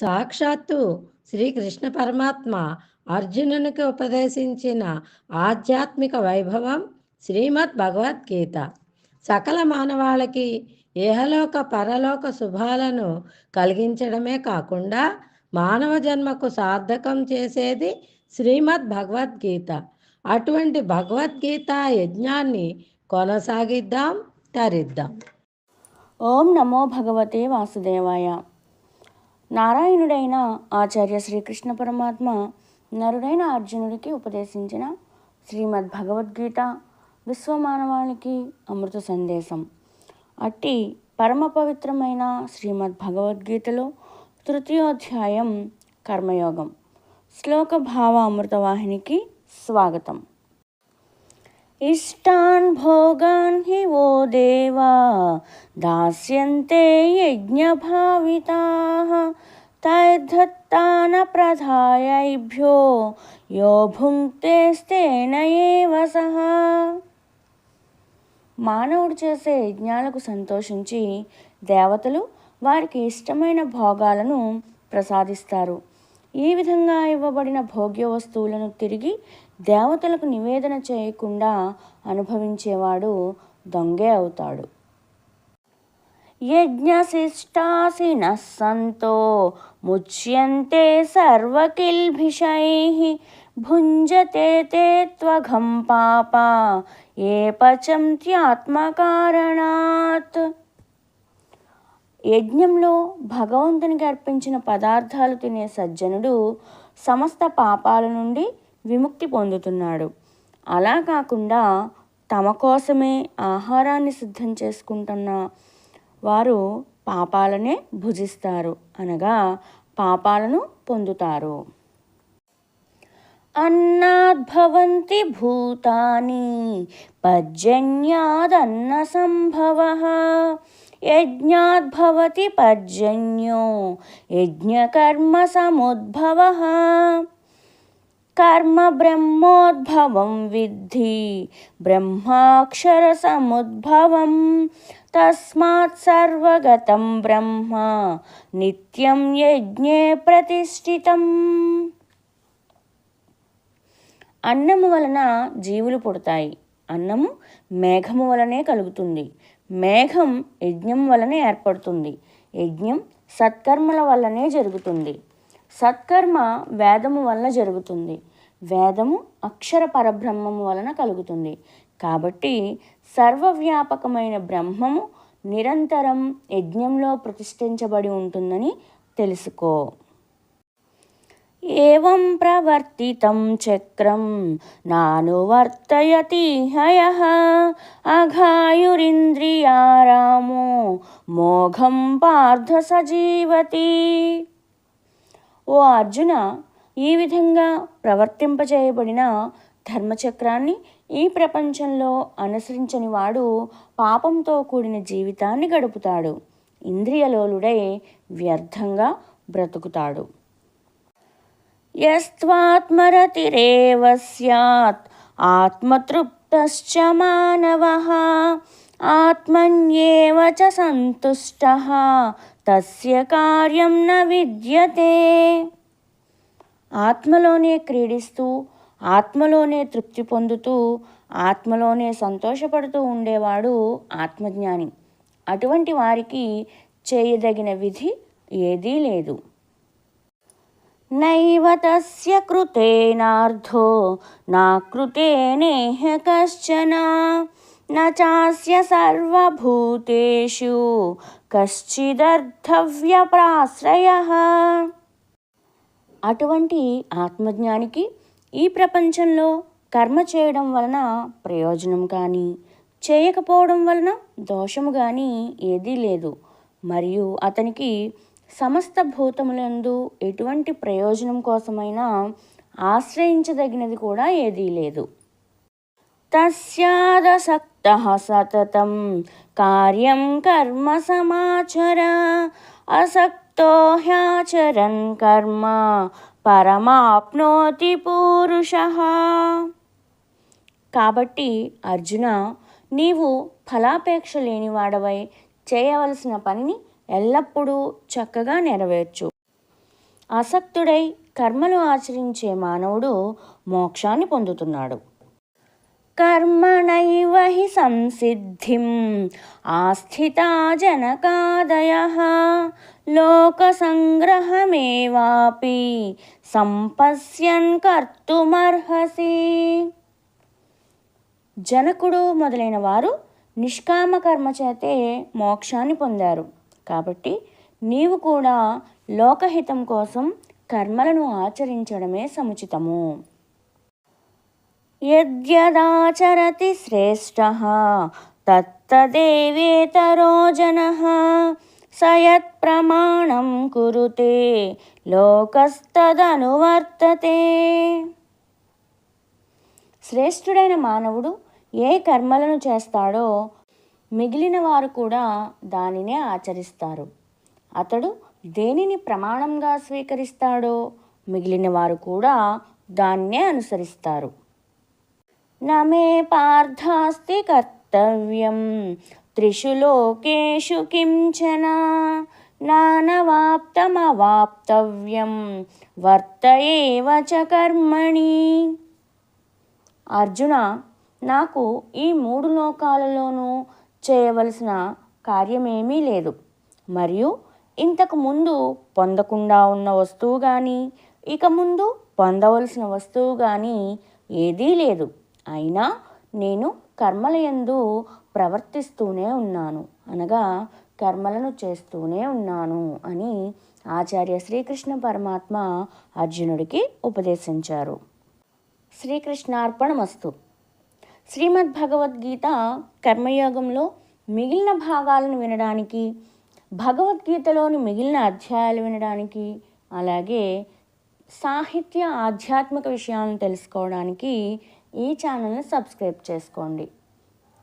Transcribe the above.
సాక్షాత్తు శ్రీకృష్ణ పరమాత్మ అర్జునునికి ఉపదేశించిన ఆధ్యాత్మిక వైభవం శ్రీమద్ భగవద్గీత సకల మానవాళికి ఏహలోక పరలోక శుభాలను కలిగించడమే కాకుండా మానవ జన్మకు సార్థకం చేసేది శ్రీమద్ భగవద్గీత అటువంటి భగవద్గీత యజ్ఞాన్ని కొనసాగిద్దాం తరిద్దాం. ఓం నమో భగవతే వాసుదేవాయ. నారాయణుడైన ఆచార్య శ్రీకృష్ణ పరమాత్మ నరుడైన అర్జునుడికి ఉపదేశించిన శ్రీమద్ భగవద్గీత విశ్వమానవానికి అమృత సందేశం. అట్టి పరమ పవిత్రమైన శ్రీమద్ భగవద్గీతలో తృతీయోధ్యాయం కర్మయోగం. శ్లోక భావ అమృతవాహినికి స్వాగతం. ఇష్టాన్ భోగాన్ హి ఓ దేవా దాస్యంతే యజ్ఞభావితా తైర్ధత్తాన ప్రధాయైభ్యో యో భుంక్తేస్తేన మానవుడు చేసే యజ్ఞాలకు సంతోషించి దేవతలు వారికి ఇష్టమైన భోగాలను ప్రసాదిస్తారు. ఈ విధంగా ఇవ్వబడిన భోగ్య వస్తువులను తిరిగి దేవతలకు నివేదన చేయకుండా అనుభవించేవాడు దొంగే అవుతాడు. యజ్ఞశిష్టాసిన సంతో ముచ్యంతే సర్వకిల్భిషై భుంజతే తే త్వఘం పాప ఏ పచంత్యాత్మకారణాత్ యజ్ఞంలో భగవంతునికి అర్పించిన పదార్థాలు తినే సజ్జనుడు సమస్త పాపాల నుండి విముక్తి పొందుతున్నాడు. అలా కాకుండా తమ కోసమే ఆహారాన్ని సిద్ధం చేసుకుంటున్న వారు పాపాలనే భుజిస్తారు అనగా పాపాలను పొందుతారు. అన్నాద్భవంతి భూతాని పర్జన్యాదన్న సంభవ. యజ్ఞాద్భవతి పర్జన్యో యజ్ఞకర్మ సముద్భవ. కర్మ బ్రహ్మోద్భవం విద్ధి బ్రహ్మాక్షర సముద్భవం తస్మాత్ సర్వగతం బ్రహ్మ నిత్యం యజ్ఞే ప్రతిష్ఠితం అన్నము వలన జీవులు పుడతాయి. అన్నము మేఘము వలనే కలుగుతుంది. మేఘం యజ్ఞం వలనే ఏర్పడుతుంది. యజ్ఞం సత్కర్మల వల్లనే జరుగుతుంది. సత్కర్మ వేదము వలన జరుగుతుంది. వేదము అక్షర పరబ్రహ్మము వలన కలుగుతుంది. కాబట్టి సర్వవ్యాపకమైన బ్రహ్మము నిరంతరం యజ్ఞంలో ప్రతిష్ఠించబడి ఉంటుందని తెలుసుకో. ఏం ప్రవర్తితం చక్రం నానువర్తయతి హయ అఘాయురింద్రియారామో మోఘం పార్థ సజీవతి. ఓ అర్జున ఈ విధంగా ప్రవర్తింపజేయబడిన ధర్మచక్రాన్ని ఈ ప్రపంచంలో అనుసరించని వాడు పాపంతో కూడిన జీవితాన్ని గడుపుతాడు. ఇంద్రియలోలుడై వ్యర్థంగా బ్రతుకుతాడు. యస్త్వాత్మరతిరేవ స్యాత్. ఆత్మతృప్తశ్చ మానవ. ఆత్మన్యేవ చ సంతుష్ట. తస్య కార్యం న విద్యతే. ఆత్మలోనే క్రీడిస్తూ ఆత్మలోనే తృప్తి పొందుతూ ఆత్మలోనే సంతోషపడుతూ ఉండేవాడు ఆత్మజ్ఞాని. అటువంటి వారికి చేయదగిన విధి ఏదీ లేదు. నైవ తస్య కృతేనార్థో నా కృతేనేహ కశ్చన న చాస్య సర్వభూతేషు కశ్చిదర్థవ్యప్రాశ్రయ. అటువంటి ఆత్మజ్ఞానికి ఈ ప్రపంచంలో కర్మ చేయడం వలన ప్రయోజనం కానీ చేయకపోవడం వలన దోషము కానీ ఏదీ లేదు. మరియు అతనికి సమస్త భూతములందు ఎటువంటి ప్రయోజనం కోసమైనా ఆశ్రయించదగినది కూడా ఏదీ లేదు. తస్యాదసక్త సతతం. కార్యం కర్మ సమాచర. అసక్తో హ్యాచరన్ కర్మ. పరమాప్నోతి పూరుష. కాబట్టి అర్జున నీవు ఫలాపేక్ష లేనివాడవై చేయవలసిన పనిని ఎల్లప్పుడూ చక్కగా నెరవేర్చు. ఆసక్తుడై కర్మలు ఆచరించే మానవుడు మోక్షాన్ని పొందుతున్నాడు. కర్మణైవ హి సంసిద్ధిం ఆస్థితా జనకాదయ. లోకసంగ్రహమేవాపి సంపశ్యన్ కర్తుమర్హసి జనకుడు మొదలైన వారు నిష్కామ కర్మ చేతే మోక్షాన్ని పొందారు. కాబట్టి నీవు కూడా లోకహితం కోసం కర్మలను ఆచరించడమే సముచితము. యద్యదాచరతి శ్రేష్ట తత్తదేవేతరో జన సయత్ ప్రమాణం కురుతే లోకస్తదనువర్తతే శ్రేష్ఠుడైన మానవుడు ఏ కర్మలను చేస్తాడో మిగిలిన వారు కూడా దానినే ఆచరిస్తారు. అతడు దేనిని ప్రమాణంగా స్వీకరిస్తాడో మిగిలిన వారు కూడా దాన్నే అనుసరిస్తారు. నమే పార్థాస్తి కర్తవ్యం త్రిషు లోకేషు కించన. నానవాప్తమవాప్తవ్యం వర్త చ కర్మణి. అర్జున నాకు ఈ మూడు లోకాలలోనూ చేయవలసిన కార్యమేమీ లేదు. మరియు ఇంతకు ముందు పొందకుండా ఉన్న వస్తువు కానీ ఇక ముందు పొందవలసిన వస్తువు కానీ ఏదీ లేదు. అయినా నేను కర్మలయందు ప్రవర్తిస్తూనే ఉన్నాను. అనగా కర్మలను చేస్తూనే ఉన్నాను అని ఆచార్య శ్రీకృష్ణ పరమాత్మ అర్జునుడికి ఉపదేశించారు. శ్రీకృష్ణార్పణమస్తు. శ్రీమద్ భగవద్గీత కర్మయోగంలో మిగిలిన భాగాలను వినడానికి భగవద్గీతలోని మిగిలిన అధ్యాయాలు వినడానికి అలాగే సాహిత్య ఆధ్యాత్మిక విషయాలను తెలుసుకోవడానికి ఈ ఛానల్ని సబ్స్క్రైబ్ చేసుకోండి.